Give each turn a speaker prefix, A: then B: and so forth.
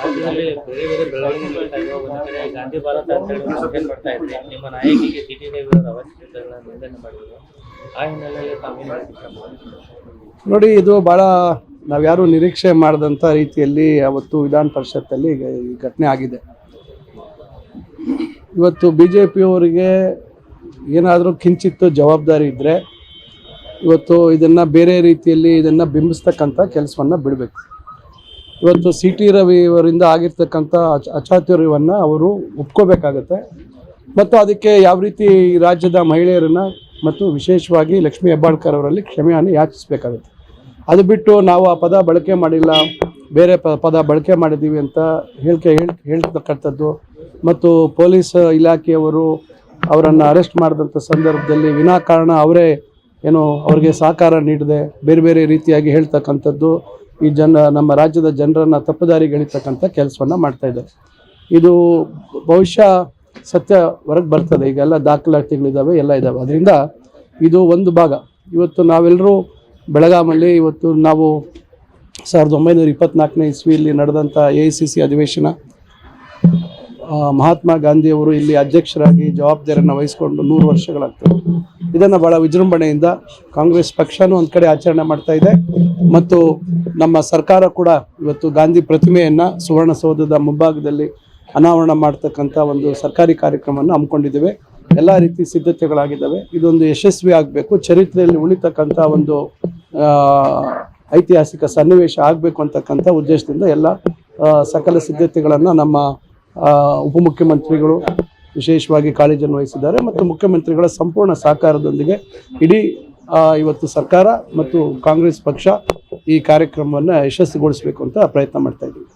A: ರಾಜ್ಯದಲ್ಲಿ ಬೇರೆ ಬೇರೆ ಬೆಳವಣಿಗೆ ಗಾಂಧಿ ಭಾರತ ಅಂತ ಹೇಳಿ ಕೊಡ್ತಾ ಇದ್ರಿ ನಿಮ್ಮ ನಾಯಕಿಗೆ ಟಿ ಟಿ ದೇವಿ ಅವರ ನಿಂದನೆ ಮಾಡಿದ್ರು. ಆ ಹಿನ್ನೆಲೆಯಲ್ಲಿ ಹೇಳ್ತೀರಾ
B: ನೋಡಿ, ಇದು ಭಾಳ ನಾವ್ಯಾರು ನಿರೀಕ್ಷೆ ಮಾಡಿದಂಥ ರೀತಿಯಲ್ಲಿ ಅವತ್ತು ವಿಧಾನ ಪರಿಷತ್ತಲ್ಲಿ ಈ ಘಟನೆ ಆಗಿದೆ. ಇವತ್ತು ಬಿ ಜೆ ಪಿಯವರಿಗೆ ಏನಾದರೂ ಕಿಂಚಿತ್ತು ಜವಾಬ್ದಾರಿ ಇದ್ದರೆ ಇವತ್ತು ಇದನ್ನು ಬೇರೆ ರೀತಿಯಲ್ಲಿ ಇದನ್ನು ಬಿಂಬಿಸ್ತಕ್ಕಂಥ ಕೆಲಸವನ್ನು ಬಿಡಬೇಕು. ಇವತ್ತು ಸಿ ಟಿ ರವಿ ಅವರಿಂದ ಆಗಿರ್ತಕ್ಕಂಥ ಅಚ ಅಚಾತುರ್ಯವನ್ನು ಅವರು ಒಪ್ಕೋಬೇಕಾಗತ್ತೆ. ಮತ್ತು ಅದಕ್ಕೆ ಯಾವ ರೀತಿ ರಾಜ್ಯದ ಮಹಿಳೆಯರನ್ನು ಮತ್ತು ವಿಶೇಷವಾಗಿ ಲಕ್ಷ್ಮೀ ಹೆಬ್ಬಾಳ್ಕರ್ ಅವರಲ್ಲಿ ಕ್ಷಮೆಯನ್ನು ಯಾಚಿಸಬೇಕಾಗುತ್ತೆ. ಅದು ಬಿಟ್ಟು ನಾವು ಆ ಪದ ಬಳಕೆ ಮಾಡಿಲ್ಲ, ಬೇರೆ ಪ, ಪದ ಬಳಕೆ ಮಾಡಿದ್ದೀವಿ ಅಂತ ಹೇಳಿಕೆ, ಹೇಳಿ, ಹೇಳ್ತಕ್ಕಂಥದ್ದು. ಮತ್ತು ಪೊಲೀಸ್ ಇಲಾಖೆಯವರು ಅವರನ್ನು ಅರೆಸ್ಟ್ ಮಾಡಿದಂಥ ಸಂದರ್ಭದಲ್ಲಿ ವಿನಾಕಾರಣ ಅವರೇ ಏನು ಅವ್ರಿಗೆ ಸಹಕಾರ ನೀಡದೆ ಬೇರೆ ಬೇರೆ ರೀತಿಯಾಗಿ ಹೇಳ್ತಕ್ಕಂಥದ್ದು. ಈ ಜನ, ನಮ್ಮ ರಾಜ್ಯದ ಜನರನ್ನು ತಪ್ಪುದಾರಿಗೆ ಎಳಿತಕ್ಕಂಥ ಕೆಲಸವನ್ನು ಮಾಡ್ತಾ ಇದ್ದಾರೆ. ಇದು ಬಹುಶಃ ಸತ್ಯ ಹೊರಗೆ ಬರ್ತದೆ. ಈಗೆಲ್ಲ ದಾಖಲಾತಿಗಳಿದ್ದಾವೆ ಎಲ್ಲ ಇದ್ದಾವೆ ಅದರಿಂದ ಇದು ಒಂದು ಭಾಗ. ಇವತ್ತು ನಾವೆಲ್ಲರೂ ಬೆಳಗಾಮಲ್ಲಿ ಇವತ್ತು ನಾವು ಸಾವಿರದ ಒಂಬೈನೂರ ಇಪ್ಪತ್ನಾಲ್ಕನೇ ಇಸ್ವಿಯಲ್ಲಿ ನಡೆದಂಥ ಎ ಅಧಿವೇಶನ ಮಹಾತ್ಮ ಗಾಂಧಿಯವರು ಇಲ್ಲಿ ಅಧ್ಯಕ್ಷರಾಗಿ ಜವಾಬ್ದಾರಿಯನ್ನು ವಹಿಸಿಕೊಂಡು ನೂರು ವರ್ಷಗಳಾಗ್ತದೆ. ಇದನ್ನು ಭಾಳ ವಿಜೃಂಭಣೆಯಿಂದ ಕಾಂಗ್ರೆಸ್ ಪಕ್ಷನೂ ಒಂದು ಕಡೆ ಆಚರಣೆ ಮಾಡ್ತಾ ಇದೆ. ಮತ್ತು ನಮ್ಮ ಸರ್ಕಾರ ಕೂಡ ಇವತ್ತು ಗಾಂಧಿ ಪ್ರತಿಮೆಯನ್ನು ಸುವರ್ಣಸೌಧದ ಮುಂಭಾಗದಲ್ಲಿ ಅನಾವರಣ ಮಾಡ್ತಕ್ಕಂಥ ಒಂದು ಸರ್ಕಾರಿ ಕಾರ್ಯಕ್ರಮವನ್ನು ಹಮ್ಮಿಕೊಂಡಿದ್ದೇವೆ. ಎಲ್ಲ ರೀತಿ ಸಿದ್ಧತೆಗಳಾಗಿದ್ದಾವೆ. ಇದೊಂದು ಯಶಸ್ವಿ ಆಗಬೇಕು. ಚರಿತ್ರೆಯಲ್ಲಿ ಉಳಿತಕ್ಕಂಥ ಒಂದು ಐತಿಹಾಸಿಕ ಸನ್ನಿವೇಶ ಆಗಬೇಕು ಅಂತಕ್ಕಂಥ ಉದ್ದೇಶದಿಂದ ಎಲ್ಲ ಸಕಲ ಸಿದ್ಧತೆಗಳನ್ನು ನಮ್ಮ ಉಪಮುಖ್ಯಮಂತ್ರಿಗಳು ವಿಶೇಷವಾಗಿ ಕಾಳಜಿಯನ್ನು ವಹಿಸಿದ್ದಾರೆ ಮತ್ತು ಮುಖ್ಯಮಂತ್ರಿಗಳ ಸಂಪೂರ್ಣ ಸಹಕಾರದೊಂದಿಗೆ ಇಡೀ ಇವತ್ತು ಸರ್ಕಾರ ಮತ್ತು ಕಾಂಗ್ರೆಸ್ ಪಕ್ಷ ಈ ಕಾರ್ಯಕ್ರಮವನ್ನು ಯಶಸ್ವಿಗೊಳಿಸಬೇಕು ಅಂತ ಪ್ರಯತ್ನ ಮಾಡ್ತಾ ಇದ್ದೀವಿ.